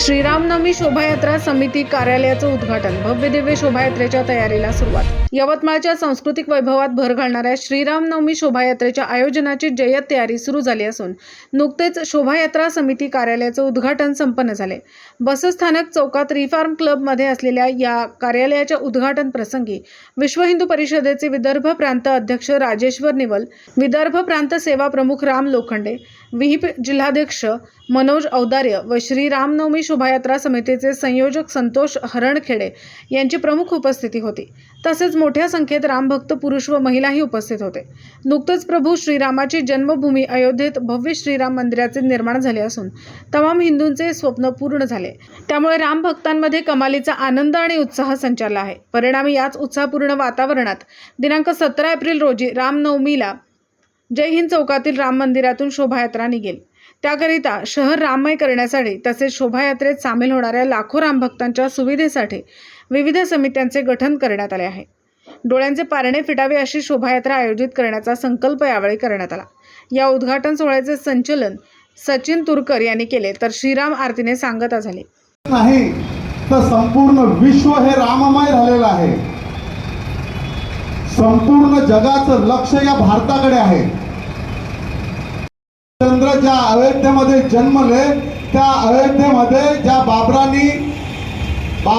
श्रीरामनवमी शोभायात्रा समिती कार्यालयाचं उद्घाटन. भव्य दिव्य शोभायात्रेच्या तयारीला सुरुवात. यवतमाळच्या सांस्कृतिक वैभवात भर घालणाऱ्या श्रीरामनवमी शोभायात्रेच्या आयोजनाची जय्यत तयारी सुरू झाली असून नुकतेच शोभायात्रा समिती कार्यालयाचं उद्घाटन संपन्न झाले. बसस्थानक चौकात रिफार्म क्लबमध्ये असलेल्या या कार्यालयाच्या उद्घाटन प्रसंगी विश्व हिंदू परिषदेचे विदर्भ प्रांत अध्यक्ष राजेश्वर निवल विदर्भ प्रांत सेवा प्रमुख राम लोखंडे विहिप जिल्हाध्यक्ष मनोज औदार्य व श्री रामनवमी शोभायात्रा समितीचे संयोजक संतोष हरणखेडे यांची प्रमुख उपस्थिती होती. तसेच मोठ्या संख्येत रामभक्त पुरुष व महिलाही उपस्थित होते. नुकतंच प्रभू श्रीरामाची जन्मभूमी अयोध्येत भव्य श्रीराम मंदिराचे निर्माण झाले असून तमाम हिंदूंचे स्वप्न पूर्ण झाले. त्यामुळे राम भक्तांमध्ये कमालीचा आनंद आणि उत्साह संचारला आहे. परिणामी याच उत्साहपूर्ण वातावरणात दिनांक सतरा एप्रिल रोजी रामनवमीला जय हिंद चौकातील राम मंदिरातून शोभायात्रा निघेल. त्याकरिता शहर राममय करण्यासाठी तसेच शोभायात्रेत सामील होणाऱ्या लाखो रामभक्तांच्या सुविधेसाठी विविध समित्यांचे गठन करण्यात आले आहे. डोळ्यांचे पारणे फिटावे अशी शोभायात्रा आयोजित करण्याचा संकल्प यावेळी करण्यात आला. या उद्घाटन सोहळ्याचे संचलन सचिन तुरकर यांनी केले तर श्रीराम आरतीने सांगता झाली. नाही तर संपूर्ण विश्व हे राममय झालेलं आहे. संपूर्ण जगाचं लक्ष या भारताकडे आहे. चंद्र ज्या अयोध्येमध्ये जन्मले त्या अयोध्येमध्ये ज्या बाबरांनी बा-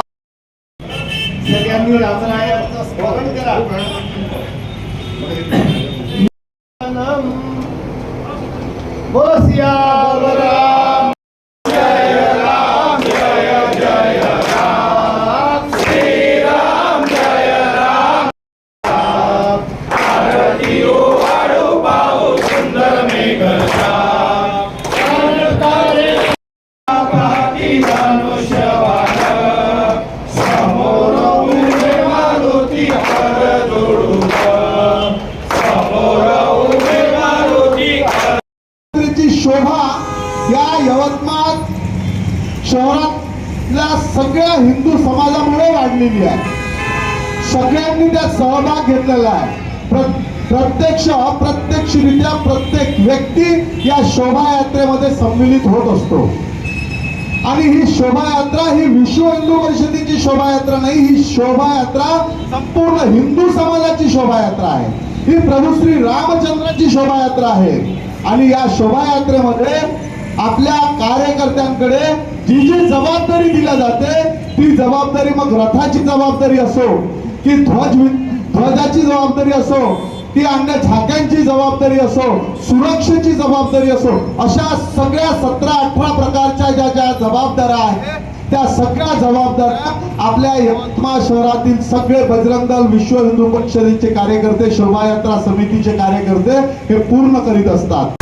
या यवतमाळ शहरातल्या सगळ्या हिंदू समाजामुळे वाढलेली आहे. सगळ्यांनी त्यात सहभाग घेतलेला आहे. प्रत्यक्ष अप्रत्यक्षरित्या प्रत्येक व्यक्ती या शोभायात्रेमध्ये सम्मिलित होत असतो. आणि ही शोभायात्रा ही विश्व हिंदू परिषदेची शोभायात्रा नाही ही शोभायात्रा संपूर्ण हिंदू समाजाची शोभायात्रा आहे. ही प्रभू श्री रामचंद्राची शोभायात्रा आहे. आणि या शोभायात्रेमध्ये आपल्या कार्यकर्त्यांकडे जी जी जबाबदारी दिल्या जाते ती जबाबदारी मग रथाची जबाबदारी असो की ध्वज ध्वजाची जबाबदारी असो ती अन्य झाक्यांची जबाबदारी असो सुरक्षेची जबाबदारी असो अशा सगळ्या सतरा अठरा प्रकारच्या ज्या ज्या जबाबदाऱ्या आहेत त्या सगळ्या जबाबदाऱ्या आपल्या यवतमाळ शहरातील सगळे बजरंग दल विश्व हिंदू परिषदेचे कार्यकर्ते शोभायात्रा समितीचे कार्यकर्ते हे पूर्ण करीत असतात.